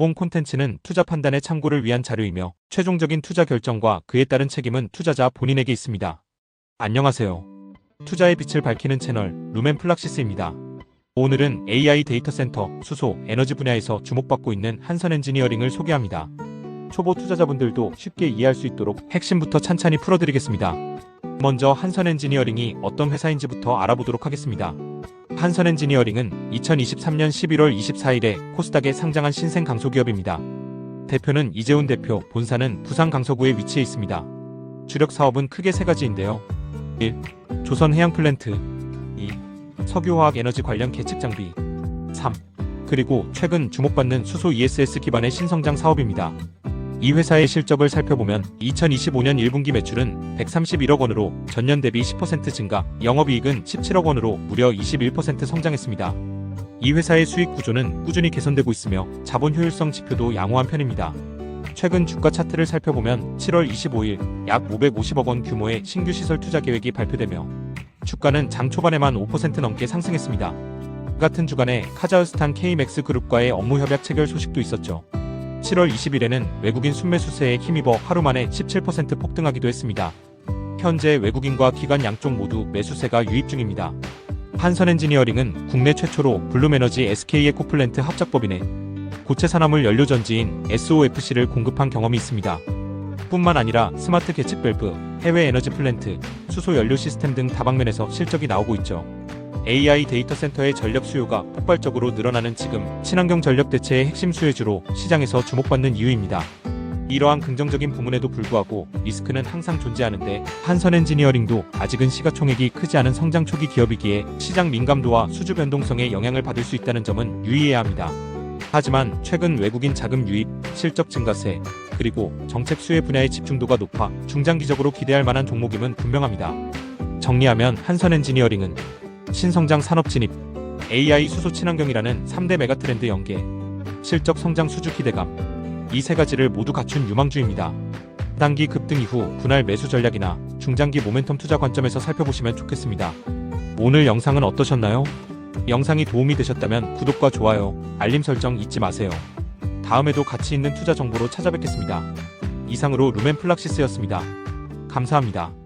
본 콘텐츠는 투자 판단의 참고를 위한 자료이며 최종적인 투자 결정과 그에 따른 책임은 투자자 본인에게 있습니다. 안녕하세요. 투자의 빛을 밝히는 채널 루멘플락시스입니다. 오늘은 AI 데이터 센터, 수소, 에너지 분야에서 주목받고 있는 한선 엔지니어링을 소개합니다. 초보 투자자분들도 쉽게 이해할 수 있도록 핵심부터 찬찬히 풀어드리겠습니다. 먼저 한선 엔지니어링이 어떤 회사인지부터 알아보도록 하겠습니다. 한선 엔지니어링은 2023년 11월 24일에 코스닥에 상장한 신생 강소기업입니다. 대표는 이재훈 대표, 본사는 부산 강서구에 위치해 있습니다. 주력 사업은 크게 세 가지인데요. 1. 조선 해양 플랜트 2. 석유화학 에너지 관련 계측 장비 3. 그리고 최근 주목받는 수소 ESS 기반의 신성장 사업입니다. 이 회사의 실적을 살펴보면 2025년 1분기 매출은 131억 원으로 전년 대비 10% 증가, 영업이익은 17억 원으로 무려 21% 성장했습니다. 이 회사의 수익 구조는 꾸준히 개선되고 있으며 자본 효율성 지표도 양호한 편입니다. 최근 주가 차트를 살펴보면 7월 25일 약 550억 원 규모의 신규 시설 투자 계획이 발표되며 주가는 장 초반에만 5% 넘게 상승했습니다. 같은 주간에 카자흐스탄 K맥스 그룹과의 업무 협약 체결 소식도 있었죠. 7월 20일에는 외국인 순매수세에 힘입어 하루 만에 17% 폭등하기도 했습니다. 현재 외국인과 기관 양쪽 모두 매수세가 유입 중입니다. 한선 엔지니어링은 국내 최초로 블룸에너지 SK의 코플랜트 합작법인에 고체 산화물 연료 전지인 SOFC를 공급한 경험이 있습니다. 뿐만 아니라 스마트 계측 밸브, 해외 에너지 플랜트, 수소 연료 시스템 등 다방면에서 실적이 나오고 있죠. AI 데이터 센터의 전력 수요가 폭발적으로 늘어나는 지금 친환경 전력 대체의 핵심 수혜주로 시장에서 주목받는 이유입니다. 이러한 긍정적인 부문에도 불구하고 리스크는 항상 존재하는데 한선 엔지니어링도 아직은 시가총액이 크지 않은 성장 초기 기업이기에 시장 민감도와 수주 변동성에 영향을 받을 수 있다는 점은 유의해야 합니다. 하지만 최근 외국인 자금 유입, 실적 증가세, 그리고 정책 수혜 분야의 집중도가 높아 중장기적으로 기대할 만한 종목임은 분명합니다. 정리하면 한선 엔지니어링은 신성장 산업 진입, AI 수소 친환경이라는 3대 메가 트렌드 연계, 실적 성장 수주 기대감, 이 세 가지를 모두 갖춘 유망주입니다. 단기 급등 이후 분할 매수 전략이나 중장기 모멘텀 투자 관점에서 살펴보시면 좋겠습니다. 오늘 영상은 어떠셨나요? 영상이 도움이 되셨다면 구독과 좋아요, 알림 설정 잊지 마세요. 다음에도 가치 있는 투자 정보로 찾아뵙겠습니다. 이상으로 루멘 플락시스였습니다. 감사합니다.